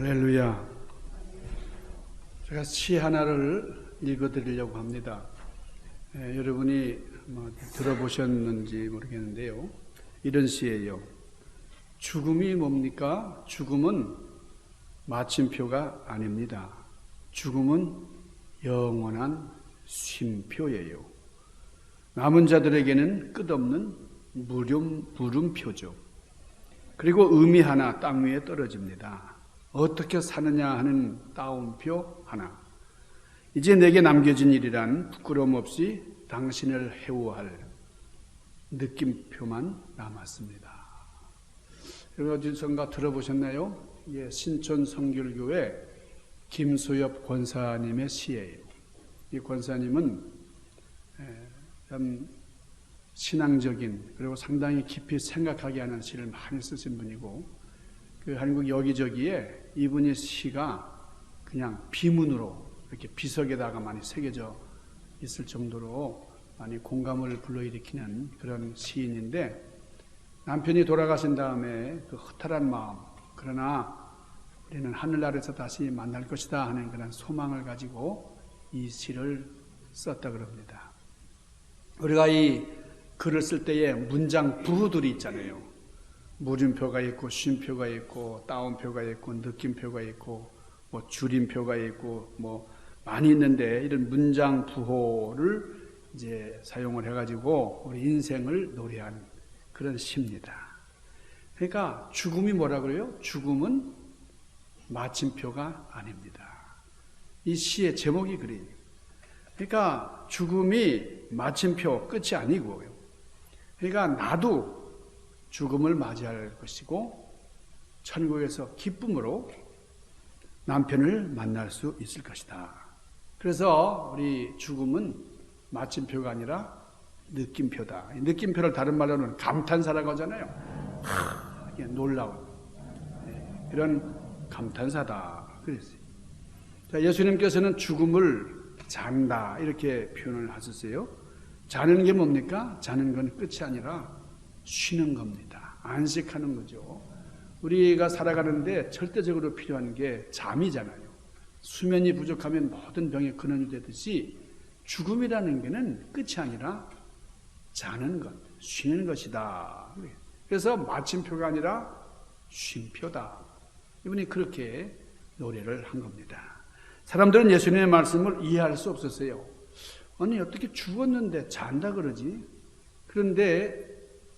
할렐루야. 제가 시 하나를 읽어드리려고 합니다. 예, 여러분이 뭐 들어보셨는지 모르겠는데요. 이런 시예요. 죽음이 뭡니까? 죽음은 마침표가 아닙니다. 죽음은 영원한 쉼표예요. 남은 자들에게는 끝없는 물음, 물음표죠. 그리고 의미 하나 땅 위에 떨어집니다. 어떻게 사느냐 하는 따옴표 하나. 이제 내게 남겨진 일이란 부끄럼 없이 당신을 해오할 느낌표만 남았습니다. 여러분 어디선가 들어보셨나요? 예, 신촌 성결교회 김수엽 권사님의 시예요. 이 권사님은 예, 참 신앙적인 그리고 상당히 깊이 생각하게 하는 시를 많이 쓰신 분이고 그 한국 여기저기에 이분의 시가 그냥 비문으로 이렇게 비석에다가 많이 새겨져 있을 정도로 많이 공감을 불러일으키는 그런 시인인데 남편이 돌아가신 다음에 그 허탈한 마음 그러나 우리는 하늘나라에서 다시 만날 것이다 하는 그런 소망을 가지고 이 시를 썼다 그럽니다. 우리가 이 글을 쓸 때에 문장 부호들이 있잖아요. 물음표가 있고 쉼표가 있고 따옴표가 있고 느낌표가 있고 뭐 줄임표가 있고 뭐 많이 있는데 이런 문장 부호를 이제 사용을 해가지고 우리 인생을 노래한 그런 시입니다. 그러니까 죽음이 뭐라 그래요? 죽음은 마침표가 아닙니다. 이 시의 제목이 그래요. 그러니까 죽음이 마침표 끝이 아니고요. 그러니까 나도 죽음을 맞이할 것이고 천국에서 기쁨으로 남편을 만날 수 있을 것이다. 그래서 우리 죽음은 마침표가 아니라 느낌표다. 느낌표를 다른 말로는 감탄사라고 하잖아요. 하, 이게 놀라운 네, 이런 감탄사다. 그랬어요. 자, 예수님께서는 죽음을 잔다 이렇게 표현을 하셨어요. 자는 게 뭡니까? 자는 건 끝이 아니라 쉬는 겁니다. 안식하는 거죠. 우리가 살아가는데 절대적으로 필요한 게 잠이잖아요. 수면이 부족하면 모든 병의 근원이 되듯이 죽음이라는 게는 끝이 아니라 자는 것, 쉬는 것이다. 그래서 마침표가 아니라 쉼표다. 이분이 그렇게 노래를 한 겁니다. 사람들은 예수님의 말씀을 이해할 수 없었어요. 아니, 어떻게 죽었는데 잔다 그러지? 그런데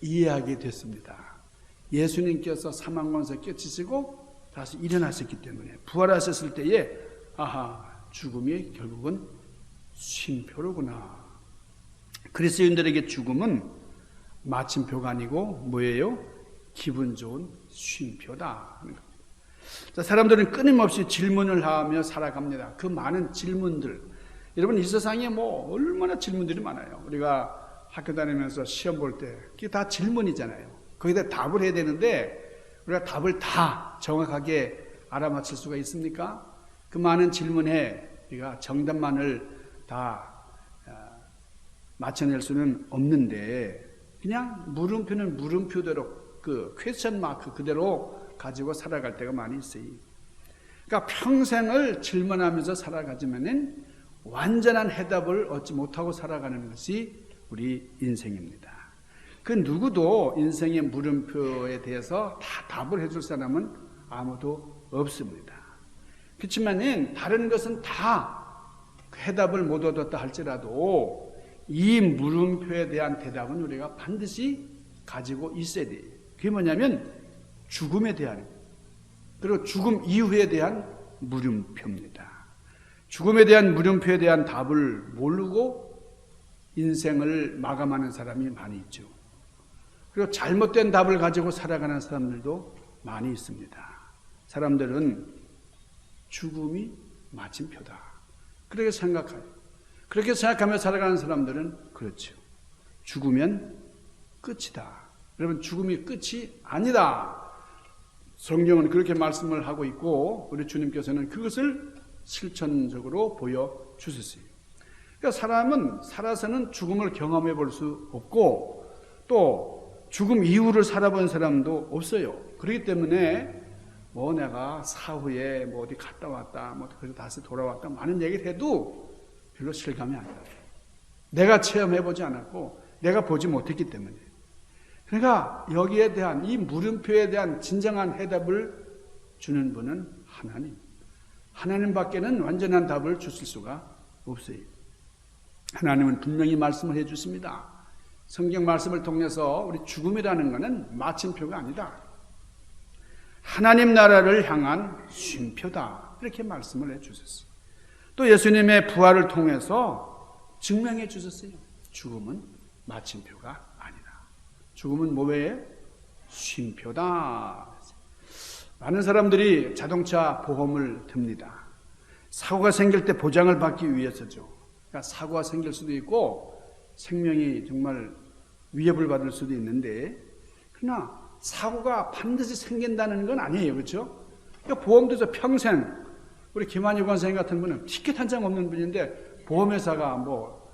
이해하게 됐습니다. 예수님께서 사망권에서 깨치시고 다시 일어나셨기 때문에 부활하셨을 때에 아하, 죽음이 결국은 쉼표로구나. 그리스도인들에게 죽음은 마침표가 아니고 뭐예요? 기분 좋은 쉼표다. 자, 사람들은 끊임없이 질문을 하며 살아갑니다. 그 많은 질문들. 여러분, 이 세상에 뭐 얼마나 질문들이 많아요. 우리가 학교 다니면서 시험 볼 때, 그게 다 질문이잖아요. 거기다 답을 해야 되는데, 우리가 답을 다 정확하게 알아맞힐 수가 있습니까? 그 많은 질문에 우리가 정답만을 다 맞춰낼 수는 없는데, 그냥 물음표는 물음표대로 그 퀘스천 마크 그대로 가지고 살아갈 때가 많이 있어요. 그러니까 평생을 질문하면서 살아가지만은 완전한 해답을 얻지 못하고 살아가는 것이 우리 인생입니다. 그 누구도 인생의 물음표에 대해서 다 답을 해줄 사람은 아무도 없습니다. 그렇지만은 다른 것은 다 해답을 못 얻었다 할지라도 이 물음표에 대한 대답은 우리가 반드시 가지고 있어야 돼요. 그게 뭐냐면 죽음에 대한 그리고 죽음 이후에 대한 물음표입니다. 죽음에 대한 물음표에 대한 답을 모르고 인생을 마감하는 사람이 많이 있죠. 그리고 잘못된 답을 가지고 살아가는 사람들도 많이 있습니다. 사람들은 죽음이 마침표다. 그렇게 생각해요. 그렇게 생각하며 살아가는 사람들은 그렇죠. 죽으면 끝이다. 여러분, 죽음이 끝이 아니다. 성경은 그렇게 말씀을 하고 있고, 우리 주님께서는 그것을 실천적으로 보여주셨어요. 그러니까 사람은 살아서는 죽음을 경험해 볼 수 없고, 또 죽음 이후를 살아본 사람도 없어요. 그렇기 때문에 뭐 내가 사후에 뭐 어디 갔다 왔다, 뭐 그래서 다시 돌아왔다 많은 얘기를 해도 별로 실감이 안 나요. 내가 체험해 보지 않았고 내가 보지 못했기 때문에. 그러니까 여기에 대한 이 물음표에 대한 진정한 해답을 주는 분은 하나님. 하나님밖에는 완전한 답을 주실 수가 없어요. 하나님은 분명히 말씀을 해 주십니다. 성경 말씀을 통해서 우리 죽음이라는 것은 마침표가 아니다. 하나님 나라를 향한 쉼표다. 이렇게 말씀을 해 주셨어요. 또 예수님의 부활을 통해서 증명해 주셨어요. 죽음은 마침표가 아니다. 죽음은 뭐예요? 쉼표다. 많은 사람들이 자동차 보험을 듭니다. 사고가 생길 때 보장을 받기 위해서죠. 그러니까 사고가 생길 수도 있고 생명이 정말 위협을 받을 수도 있는데 그러나 사고가 반드시 생긴다는 건 아니에요. 그렇죠? 그러니까 보험도 평생 우리 김한일 권사님 같은 분은 티켓 한 장 없는 분인데 보험회사가 뭐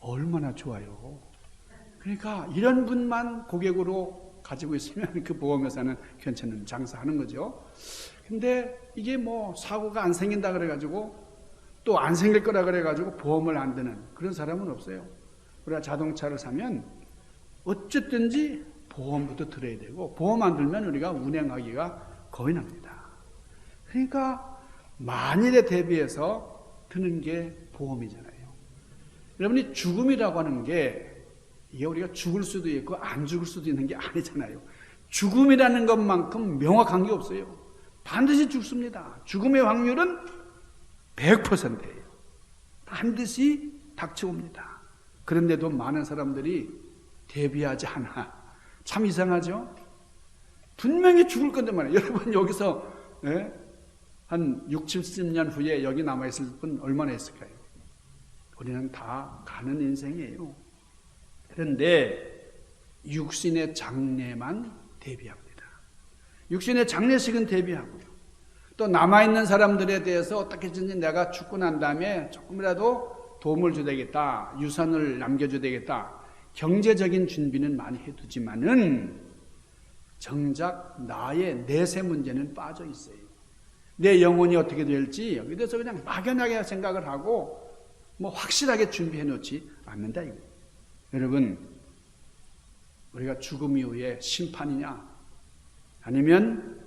얼마나 좋아요. 그러니까 이런 분만 고객으로 가지고 있으면 그 보험회사는 괜찮은 장사하는 거죠. 근데 이게 뭐 사고가 안 생긴다 그래가지고 또 안 생길 거라 그래가지고 보험을 안 드는 그런 사람은 없어요. 우리가 자동차를 사면 어쨌든지 보험부터 들어야 되고 보험 안 들면 우리가 운행하기가 거의 납니다. 그러니까 만일에 대비해서 드는 게 보험이잖아요. 여러분이 죽음이라고 하는 게 이게 우리가 죽을 수도 있고 안 죽을 수도 있는 게 아니잖아요. 죽음이라는 것만큼 명확한 게 없어요. 반드시 죽습니다. 죽음의 확률은 100%예요. 반드시 닥쳐옵니다. 그런데도 많은 사람들이 대비하지 않아. 참 이상하죠? 분명히 죽을 건데 말이에요. 여러분 여기서 예? 한 6, 70년 후에 여기 남아있을 분 얼마나 있을까요? 우리는 다 가는 인생이에요. 그런데 육신의 장례만 대비합니다. 육신의 장례식은 대비하고요. 또 남아있는 사람들에 대해서 어떻게든지 내가 죽고 난 다음에 조금이라도 도움을 줘야 되겠다. 유산을 남겨줘야 되겠다. 경제적인 준비는 많이 해두지만은 정작 나의 내세 문제는 빠져 있어요. 내 영혼이 어떻게 될지 여기 대해서 그냥 막연하게 생각을 하고 뭐 확실하게 준비해 놓지 않는다 이거. 여러분 우리가 죽음 이후에 심판이냐 아니면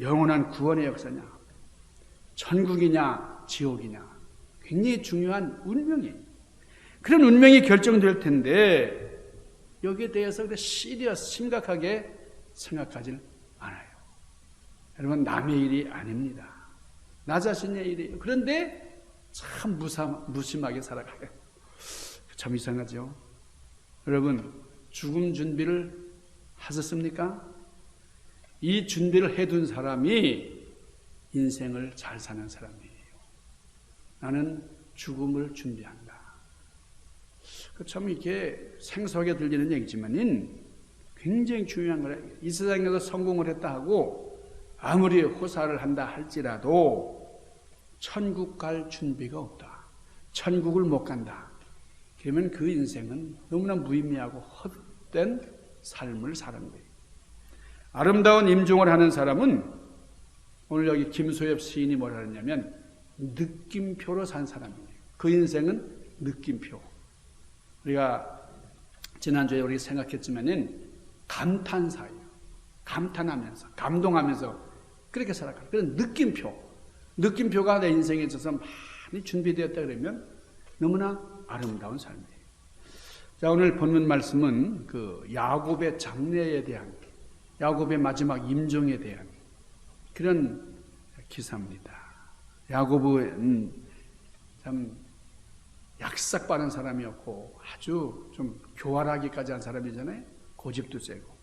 영원한 구원의 역사냐 천국이냐 지옥이냐 굉장히 중요한 운명이에요. 그런 운명이 결정될 텐데 여기에 대해서 시리어스 심각하게 생각하지 않아요. 여러분 남의 일이 아닙니다. 나 자신의 일이에요. 그런데 참 무삼, 무심하게 살아가요. 참 이상하죠. 여러분 죽음 준비를 하셨습니까? 이 준비를 해둔 사람이 인생을 잘 사는 사람이에요. 나는 죽음을 준비한다. 그참 이렇게 생소하게 들리는 얘기지만은 굉장히 중요한 거예요. 이 세상에서 성공을 했다 하고 아무리 호사를 한다 할지라도 천국 갈 준비가 없다. 천국을 못 간다. 그러면 그 인생은 너무나 무의미하고 헛된 삶을 사는 거예요. 아름다운 임종을 하는 사람은 오늘 여기 김소엽 시인이 뭐라 그랬냐면 느낌표로 산 사람이에요. 그 인생은 느낌표. 우리가 지난주에 우리 생각했지만은 감탄사예요. 감탄하면서, 감동하면서 그렇게 살아가. 그런 느낌표. 느낌표가 내 인생에 있어서 많이 준비되었다 그러면 너무나 아름다운 삶이에요. 자, 오늘 본문 말씀은 그 야곱의 장례에 대한, 야곱의 마지막 임종에 대한 그런 기사입니다. 야곱은 참 약삭 빠른 사람이었고 아주 좀 교활하기까지 한 사람이잖아요. 고집도 세고.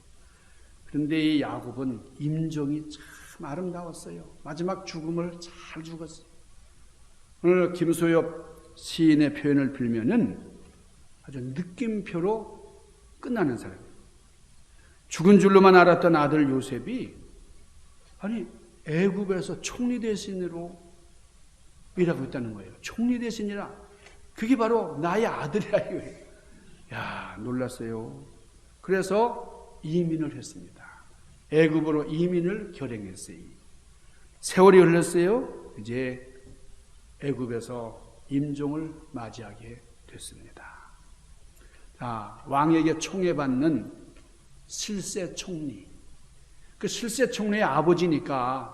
그런데 이 야곱은 임종이 참 아름다웠어요. 마지막 죽음을 잘 죽었어요. 오늘 김소엽 시인의 표현을 빌면은 아주 느낌표로 끝나는 사람이에요. 죽은 줄로만 알았던 아들 요셉이 아니 애굽에서 총리 대신으로 일하고 있다는 거예요. 총리 대신이라 그게 바로 나의 아들이야 이거예요. 야 놀랐어요. 그래서 이민을 했습니다. 애굽으로 이민을 결행했어요. 세월이 흘렀어요. 이제 애굽에서 임종을 맞이하게 됐습니다. 자, 왕에게 총애받는 실세 총리. 그 실세 총리의 아버지니까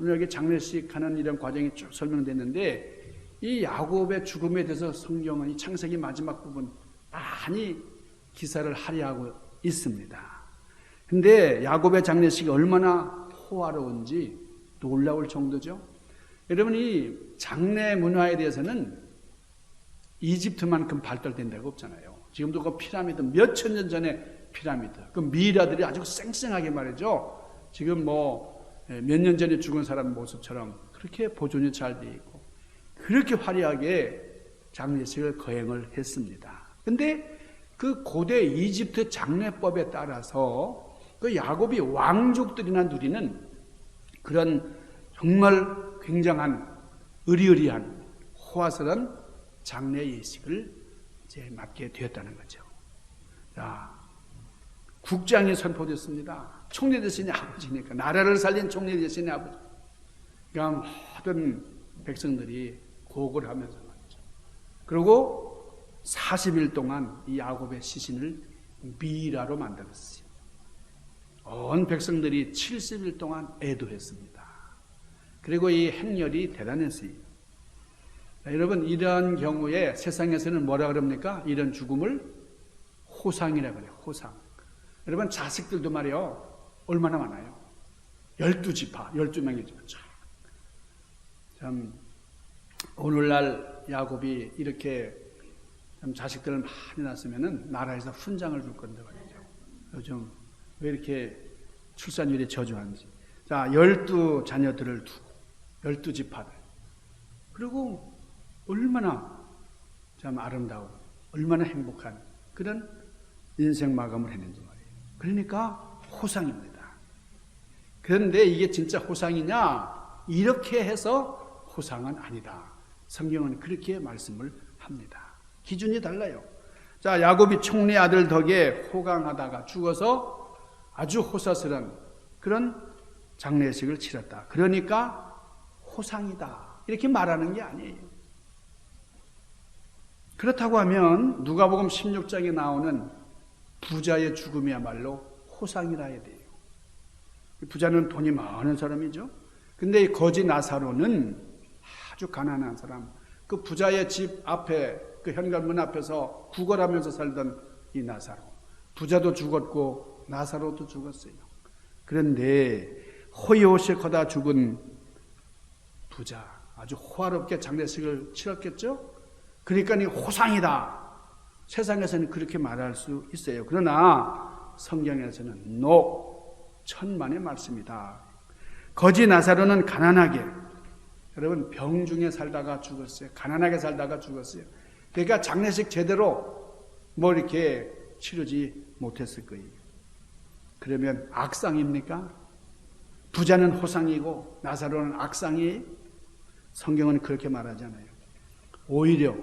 오늘 여기 장례식 하는 이런 과정이 쭉 설명됐는데 이 야곱의 죽음에 대해서 성경은 이 창세기 마지막 부분 많이 기사를 할애하고 있습니다. 근데 야곱의 장례식이 얼마나 호화로운지 놀라울 정도죠. 여러분 이 장례 문화에 대해서는 이집트만큼 발달된 데가 없잖아요. 지금도 그 피라미드 몇 천 년 전에 피라미드 그 미이라들이 아주 쌩쌩하게 말이죠. 지금 뭐 몇 년 전에 죽은 사람 모습처럼 그렇게 보존이 잘 돼 있고 그렇게 화려하게 장례식을 거행을 했습니다. 근데 그 고대 이집트 장례법에 따라서 그 야곱이 왕족들이나 누리는 그런 정말 굉장한 의리의리한 호화스러운 장례 예식을 이제 맡게 되었다는 거죠. 자, 국장이 선포됐습니다. 총리 대신의 아버지니까 나라를 살린 총리 대신의 아버지. 그러니까 모든 백성들이 곡을 하면서 말이죠. 그리고 40일 동안 이 야곱의 시신을 미라로 만들었어요. 온 백성들이 70일 동안 애도했습니다. 그리고 이 행렬이 대단했어요. 여러분 이런 경우에 세상에서는 뭐라 그럽니까? 이런 죽음을 호상이라 그래요. 호상. 여러분 자식들도 말이요. 얼마나 많아요? 열두 지파, 열두 명의 지파. 참 오늘날 야곱이 이렇게 참 자식들을 많이 낳았으면은 나라에서 훈장을 줄 건데 말이죠. 요즘 왜 이렇게 출산율이 저조한지. 자, 열두 자녀들을 두고 열두 지파들. 그리고 얼마나 참 아름다운, 얼마나 행복한 그런 인생 마감을 했는지 말이에요. 그러니까 호상입니다. 그런데 이게 진짜 호상이냐? 이렇게 해서 호상은 아니다. 성경은 그렇게 말씀을 합니다. 기준이 달라요. 자, 야곱이 총리 아들 덕에 호강하다가 죽어서 아주 호사스런 그런 장례식을 치렀다. 그러니까 호상이다. 이렇게 말하는 게 아니에요. 그렇다고 하면 누가복음 16장에 나오는 부자의 죽음이야말로 호상이라 해야 돼요. 부자는 돈이 많은 사람이죠. 근데 이 거지 나사로는 아주 가난한 사람. 그 부자의 집 앞에 그 현관문 앞에서 구걸하면서 살던 이 나사로. 부자도 죽었고 나사로도 죽었어요. 그런데 호요시커다 죽은 부자 아주 호화롭게 장례식을 치렀겠죠. 그러니까 이 호상이다. 세상에서는 그렇게 말할 수 있어요. 그러나 성경에서는 노 천만의 말씀이다. 거지 나사로는 가난하게 여러분 병 중에 살다가 죽었어요. 가난하게 살다가 죽었어요. 그러니까 장례식 제대로 뭐 이렇게 치르지 못했을 거예요. 그러면 악상입니까? 부자는 호상이고 나사로는 악상이 성경은 그렇게 말하잖아요. 오히려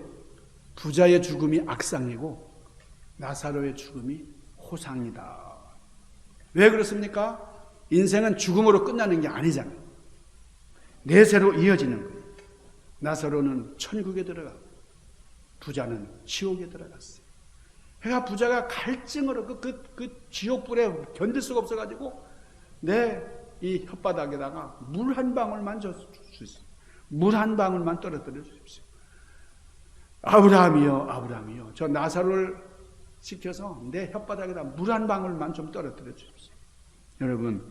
부자의 죽음이 악상이고 나사로의 죽음이 호상이다. 왜 그렇습니까? 인생은 죽음으로 끝나는 게 아니잖아요. 내세로 이어지는 거예요. 나사로는 천국에 들어가고 부자는 지옥에 들어갔어요. 그러니까 부자가 갈증으로 그, 그, 그 지옥불에 견딜 수가 없어가지고 내 이 혓바닥에다가 물 한 방울만 줄수 있어요. 물한 방울만 떨어뜨려 주십시오. 아브라함이요, 아브라함이요. 저 나사로를 시켜서 내 혓바닥에다 물 한 방울만 좀 떨어뜨려 주십시오. 여러분,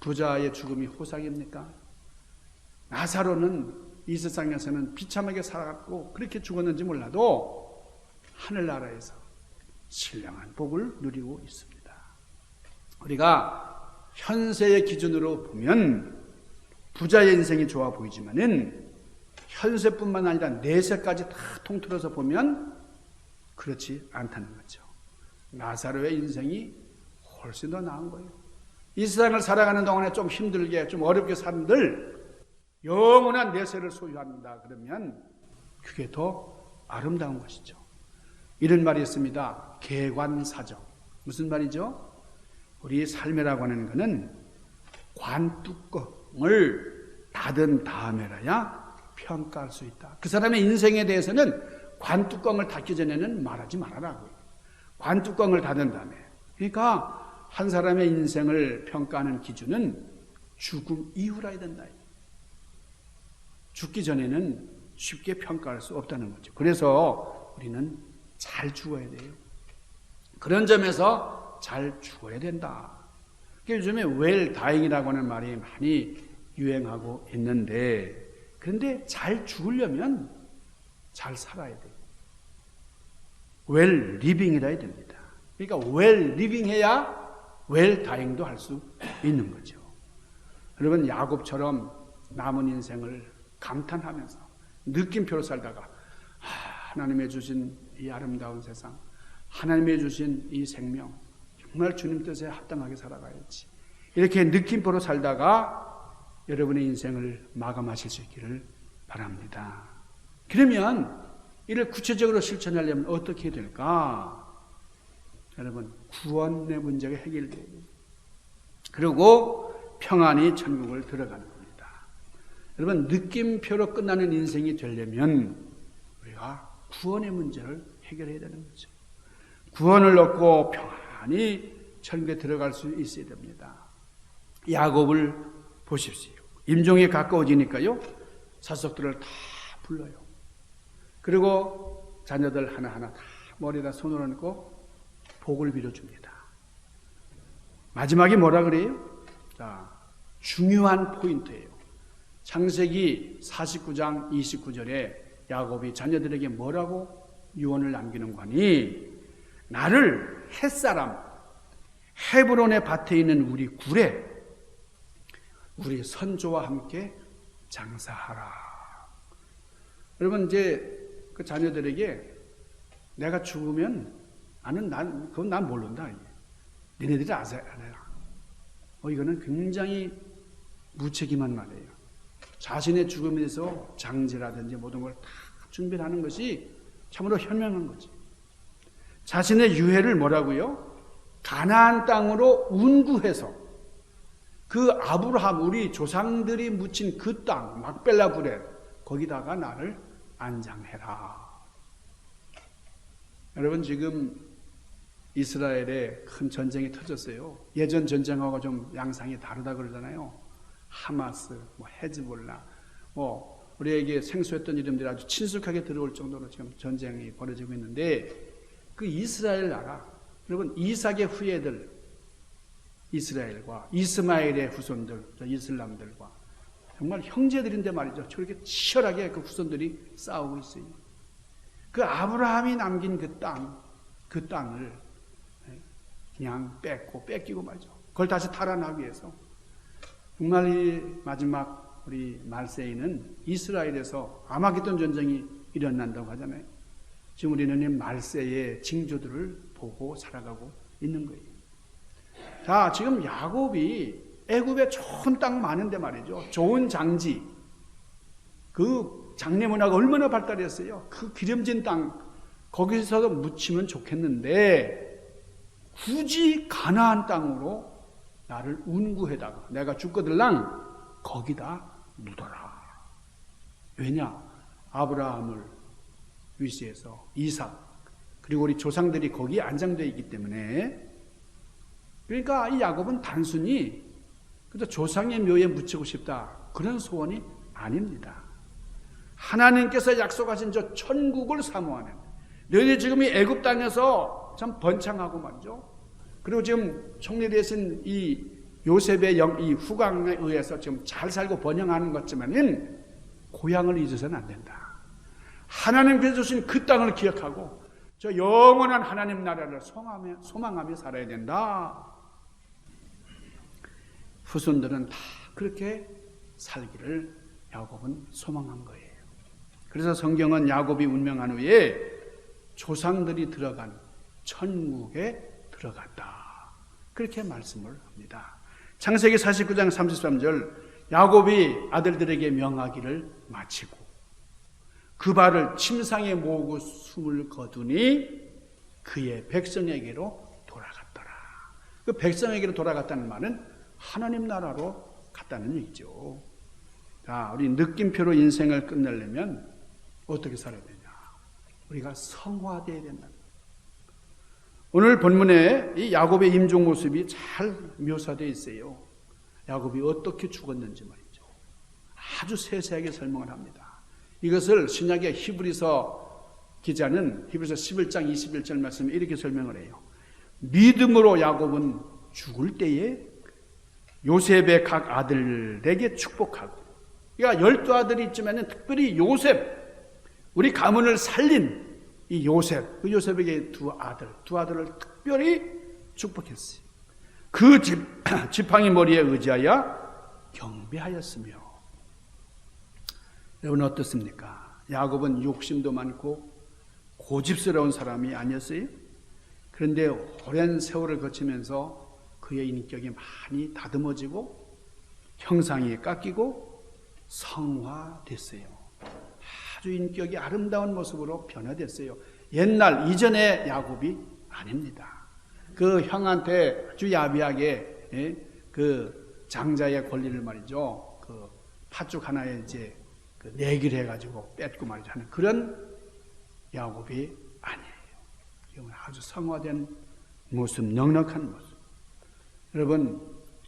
부자의 죽음이 호상입니까? 나사로는 이 세상에서는 비참하게 살았고 그렇게 죽었는지 몰라도 하늘나라에서 신령한 복을 누리고 있습니다. 우리가 현세의 기준으로 보면 부자의 인생이 좋아 보이지만은 현세뿐만 아니라 내세까지 다 통틀어서 보면 그렇지 않다는 거죠. 나사로의 인생이 훨씬 더 나은 거예요. 이 세상을 살아가는 동안에 좀 힘들게, 좀 어렵게 사람들 영원한 내세를 소유합니다. 그러면 그게 더 아름다운 것이죠. 이런 말이 있습니다. 개관사정. 무슨 말이죠? 우리 삶이라고 하는 것은 관뚜껑을 닫은 다음에라야 평가할 수 있다. 그 사람의 인생에 대해서는 관뚜껑을 닫기 전에는 말하지 말아라고요. 관뚜껑을 닫은 다음에. 그러니까 한 사람의 인생을 평가하는 기준은 죽음 이후라야 된다. 죽기 전에는 쉽게 평가할 수 없다는 거죠. 그래서 우리는 잘 죽어야 돼요. 그런 점에서 잘 죽어야 된다. 요즘에 웰 다잉이라고 하는 말이 많이 유행하고 있는데 그런데 잘 죽으려면 잘 살아야 돼요. 웰 리빙이라 해야 됩니다. 그러니까 웰 리빙 해야 웰 다잉도 할 수 있는 거죠. 여러분 야곱처럼 남은 인생을 감탄하면서 느낌표로 살다가 하나님의 주신 이 아름다운 세상, 하나님의 주신 이 생명, 정말 주님 뜻에 합당하게 살아가야지. 이렇게 느낌표로 살다가 여러분의 인생을 마감하실 수 있기를 바랍니다. 그러면 이를 구체적으로 실천하려면 어떻게 될까? 여러분, 구원의 문제가 해결돼요. 그리고 평안히 천국을 들어가는 겁니다. 여러분, 느낌표로 끝나는 인생이 되려면 우리가 구원의 문제를 해결해야 되는 거죠. 구원을 얻고 평안히 천국에 들어갈 수 있어야 됩니다. 야곱을 보십시오. 임종이 가까워지니까요, 사석들을 다 불러요. 그리고 자녀들 하나하나 다 머리에다 손을 얹고 복을 빌어줍니다. 마지막에 뭐라 그래요? 자, 중요한 포인트예요. 창세기 49장 29절에 야곱이 자녀들에게 뭐라고 유언을 남기는 거니? 나를 햇사람, 헤브론의 밭에 있는 우리 굴에 우리 선조와 함께 장사하라. 여러분 이제 그 자녀들에게 내가 죽으면 나는 난 그건 난 모른다. 니네들이 아세요. 어 이거는 굉장히 무책임한 말이에요. 자신의 죽음에 대해서 장지라든지 모든 걸 다 준비를 하는 것이 참으로 현명한 거지. 자신의 유해를 뭐라고요? 가나안 땅으로 운구해서 그 아브라함 우리 조상들이 묻힌 그 땅 막벨라 브레 거기다가 나를 안장해라. 여러분 지금 이스라엘에 큰 전쟁이 터졌어요. 예전 전쟁하고 좀 양상이 다르다 그러잖아요. 하마스, 뭐 헤즈볼라, 뭐 우리에게 생소했던 이름들이 아주 친숙하게 들어올 정도로 지금 전쟁이 벌어지고 있는데 그 이스라엘 나라, 여러분 이삭의 후예들 이스라엘과 이스마엘의 후손들, 이슬람들과 정말 형제들인데 말이죠. 저렇게 치열하게 그 후손들이 싸우고 있어요. 그 아브라함이 남긴 그 땅, 그 땅을 그냥 뺏고 뺏기고 말죠. 그걸 다시 탈환하기 위해서 정말 이 마지막 우리 말세에는 이스라엘에서 아마겟돈 전쟁이 일어난다고 하잖아요. 지금 우리는 이 말세의 징조들을 보고 살아가고 있는 거예요. 자, 지금 야곱이 애굽에 좋은 땅 많은데 말이죠. 좋은 장지. 그 장례 문화가 얼마나 발달했어요. 그 기름진 땅 거기서 묻히면 좋겠는데 굳이 가나안 땅으로 나를 운구해다가 내가 죽거들랑 거기다 묻어라. 왜냐? 아브라함을 위시해서 이삭 그리고 우리 조상들이 거기에 안장되어 있기 때문에 그러니까 이 야곱은 단순히 그저 조상의 묘에 묻히고 싶다 그런 소원이 아닙니다. 하나님께서 약속하신 저 천국을 사모하는 너희 지금 이 애굽 땅에서 참 번창하고 말이죠. 그리고 지금 총리 되신 이 요셉의 영, 이 후광에 의해서 지금 잘 살고 번영하는 것지만은 고향을 잊어서는 안 된다. 하나님께서 주신 그 땅을 기억하고 저 영원한 하나님 나라를 소망하며, 소망하며 살아야 된다. 후손들은 다 그렇게 살기를 야곱은 소망한 거예요. 그래서 성경은 야곱이 운명한 후에 조상들이 들어간 천국에 들어갔다. 그렇게 말씀을 합니다. 창세기 49장 33절 야곱이 아들들에게 명하기를 마치고 그 발을 침상에 모으고 숨을 거두니 그의 백성에게로 돌아갔더라. 그 백성에게로 돌아갔다는 말은 하나님 나라로 갔다는 얘기죠. 자, 우리 느낌표로 인생을 끝내려면 어떻게 살아야 되냐? 우리가 성화되어야 된다. 오늘 본문에 이 야곱의 임종 모습이 잘 묘사되어 있어요. 야곱이 어떻게 죽었는지 말이죠. 아주 세세하게 설명을 합니다. 이것을 신약의 히브리서 기자는 히브리서 11장 21절 말씀에 이렇게 설명을 해요. 믿음으로 야곱은 죽을 때에 요셉의 각 아들에게 축복하고 그러니까 열두 아들이 있지만 특별히 요셉 우리 가문을 살린 이 요셉 그 요셉에게 두 아들 두 아들을 특별히 축복했어요. 그 집, 지팡이 머리에 의지하여 경배하였으며 여러분 어떻습니까? 야곱은 욕심도 많고 고집스러운 사람이 아니었어요? 그런데 오랜 세월을 거치면서 그의 인격이 많이 다듬어지고 형상이 깎이고 성화됐어요. 아주 인격이 아름다운 모습으로 변화됐어요. 옛날 이전의 야곱이 아닙니다. 그 형한테 아주 야비하게 예? 그 장자의 권리를 말이죠. 그 팥죽 하나에 이제 그 내기를 해가지고 뺏고 말이죠 하는 그런 야곱이 아니에요. 아주 성화된 모습, 넉넉한 모습. 여러분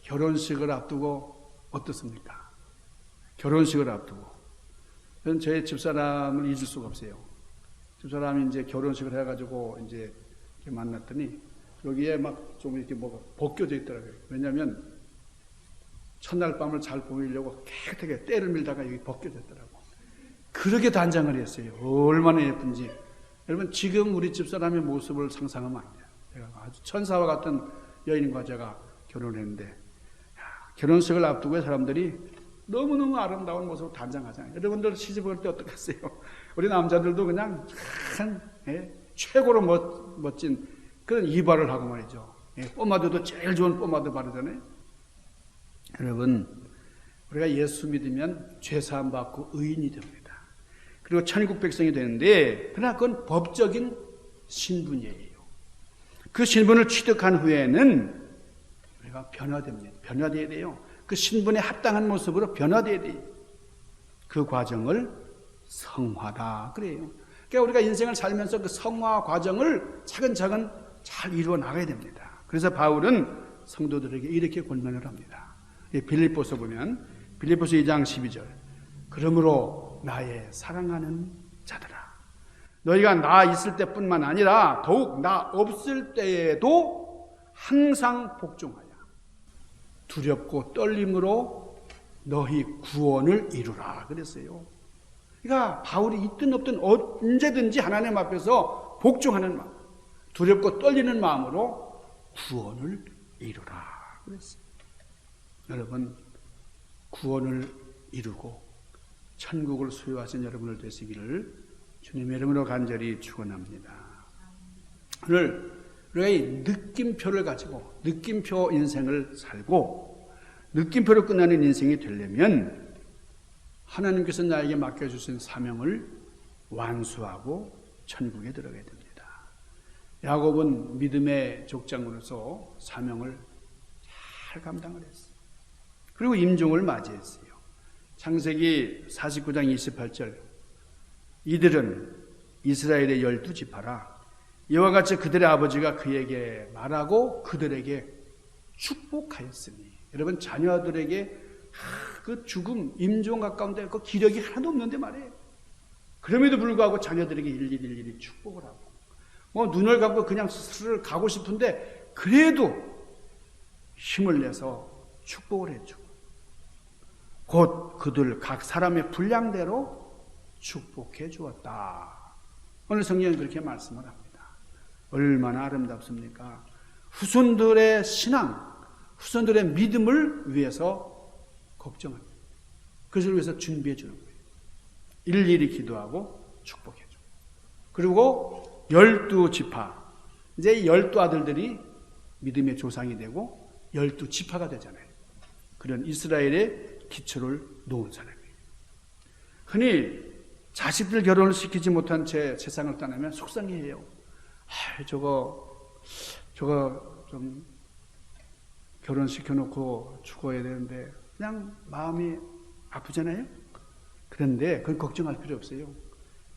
결혼식을 앞두고 어떻습니까? 결혼식을 앞두고 저는 저의 집사람을 잊을 수가 없어요. 집사람이 이제 결혼식을 해가지고 이제 만났더니 여기에 막 좀 이렇게 뭐가 벗겨져 있더라고요. 왜냐하면 첫날 밤을 잘 보이려고 깨끗하게 때를 밀다가 여기 벗겨졌더라고. 그렇게 단장을 했어요. 얼마나 예쁜지. 여러분 지금 우리 집사람의 모습을 상상하면 안 돼요. 제가 아주 천사와 같은 여인과 제가 결혼했는데 결혼식을 앞두고 사람들이 너무너무 아름다운 모습을 단장하잖아요. 여러분들 시집 올 때 어떻겠어요? 우리 남자들도 그냥 참 예, 최고로 멋, 멋진 그런 이발을 하고 말이죠. 예, 포마드도 제일 좋은 포마드 바르잖아요. 여러분 우리가 예수 믿으면 죄사함 받고 의인이 됩니다. 그리고 천국 백성이 되는데 그러나 그건 법적인 신분이에요. 그 신분을 취득한 후에는 우리가 변화됩니다. 변화돼야 돼요. 그 신분에 합당한 모습으로 변화돼야 돼요. 그 과정을 성화다 그래요. 그러니까 우리가 인생을 살면서 그 성화 과정을 차근차근 잘 이루어 나가야 됩니다. 그래서 바울은 성도들에게 이렇게 권면을 합니다. 빌립보서 보면 빌립보서 2장 12절. 그러므로 나의 사랑하는 자들아 너희가 나 있을 때뿐만 아니라 더욱 나 없을 때에도 항상 복종하여 두렵고 떨림으로 너희 구원을 이루라 그랬어요. 그러니까 바울이 있든 없든 언제든지 하나님 앞에서 복종하는 마음, 두렵고 떨리는 마음으로 구원을 이루라 그랬어요. 여러분 구원을 이루고 천국을 소유하신 여러분을 되시기를 주님의 이름으로 간절히 축원합니다. 오늘 이 느낌표를 가지고 느낌표 인생을 살고 느낌표로 끝나는 인생이 되려면 하나님께서 나에게 맡겨주신 사명을 완수하고 천국에 들어가야 됩니다. 야곱은 믿음의 족장으로서 사명을 잘 감당을 했어요. 그리고 임종을 맞이했어요. 창세기 49장 28절 이들은 이스라엘의 열두 지파라 이와 같이 그들의 아버지가 그에게 말하고 그들에게 축복하였으니 여러분 자녀들에게 그 죽음 임종 가까운데 그 기력이 하나도 없는데 말이에요. 그럼에도 불구하고 자녀들에게 일일이 일일이 축복을 하고 뭐 눈을 감고 그냥 스스로 가고 싶은데 그래도 힘을 내서 축복을 해주고 곧 그들 각 사람의 분량대로 축복해 주었다. 오늘 성경은 그렇게 말씀을 합니다. 얼마나 아름답습니까? 후손들의 신앙, 후손들의 믿음을 위해서 걱정합니다. 그것을 위해서 준비해 주는 거예요. 일일이 기도하고 축복해 줘. 그리고 열두 지파, 이제 열두 아들들이 믿음의 조상이 되고 열두 지파가 되잖아요. 그런 이스라엘의 기초를 놓은 사람이에요. 흔히 자식들 결혼을 시키지 못한 채 세상을 떠나면 속상해해요. 아, 저거 저거 좀 결혼시켜놓고 죽어야 되는데 그냥 마음이 아프잖아요. 그런데 그건 걱정할 필요 없어요.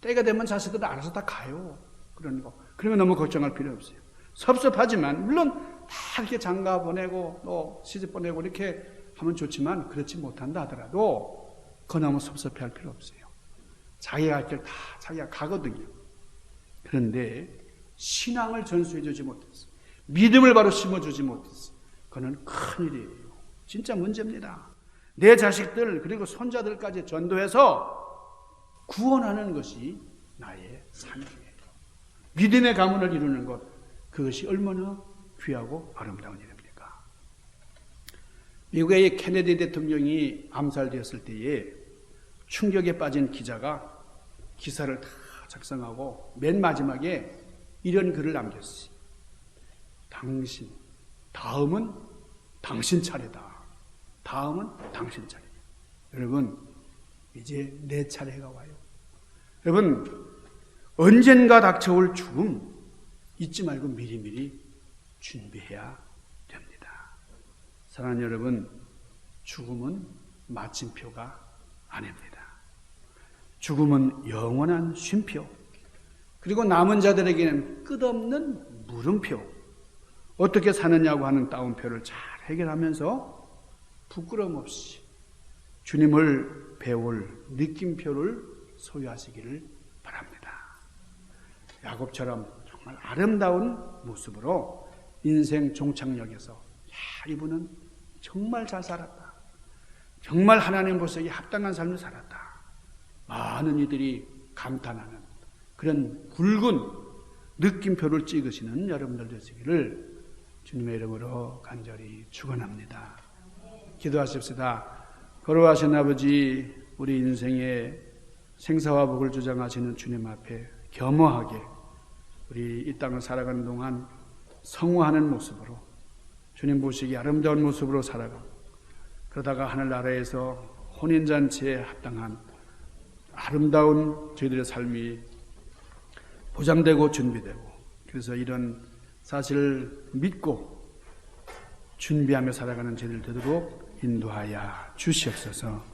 때가 되면 자식들은 알아서 다 가요. 그런 거. 그러면 너무 걱정할 필요 없어요. 섭섭하지만 물론 다 이렇게 장가 보내고 또 시집 보내고 이렇게 하면 좋지만 그렇지 못한다 하더라도 그 너무 섭섭해 할 필요 없어요. 자기가 할 길 다 자기가 가거든요. 그런데 신앙을 전수해 주지 못했어. 믿음을 바로 심어주지 못했어. 그는 큰일이에요. 진짜 문제입니다. 내 자식들 그리고 손자들까지 전도해서 구원하는 것이 나의 삶이에요. 믿음의 가문을 이루는 것 그것이 얼마나 귀하고 아름다운 일입니까? 미국의 케네디 대통령이 암살되었을 때에 충격에 빠진 기자가 기사를 다 작성하고 맨 마지막에 이런 글을 남겼어요. 당신, 다음은 당신 차례다. 다음은 당신 차례. 여러분, 이제 내 차례가 와요. 여러분, 언젠가 닥쳐올 죽음 잊지 말고 미리미리 준비해야 됩니다. 사랑하는 여러분, 죽음은 마침표가 아닙니다. 죽음은 영원한 쉼표, 그리고 남은 자들에게는 끝없는 물음표, 어떻게 사느냐고 하는 따옴표를 잘 해결하면서 부끄럼 없이 주님을 배울 느낌표를 소유하시기를 바랍니다. 야곱처럼 정말 아름다운 모습으로 인생 종착역에서 야, 이분은 정말 잘 살았다. 정말 하나님 보시기에 합당한 삶을 살았다. 많은 이들이 감탄하는 그런 굵은 느낌표를 찍으시는 여러분들 되시기를 주님의 이름으로 간절히 축원합니다. 기도하십시다. 걸어가신 아버지 우리 인생의 생사와 복을 주장하시는 주님 앞에 겸허하게 우리 이 땅을 살아가는 동안 성화하는 모습으로 주님 보시기 아름다운 모습으로 살아가고 그러다가 하늘나라에서 혼인잔치에 합당한 아름다운 저희들의 삶이 보장되고 준비되고 그래서 이런 사실을 믿고 준비하며 살아가는 저희들 되도록 인도하여 주시옵소서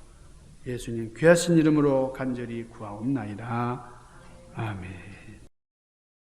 예수님 귀하신 이름으로 간절히 구하옵나이다. 아멘.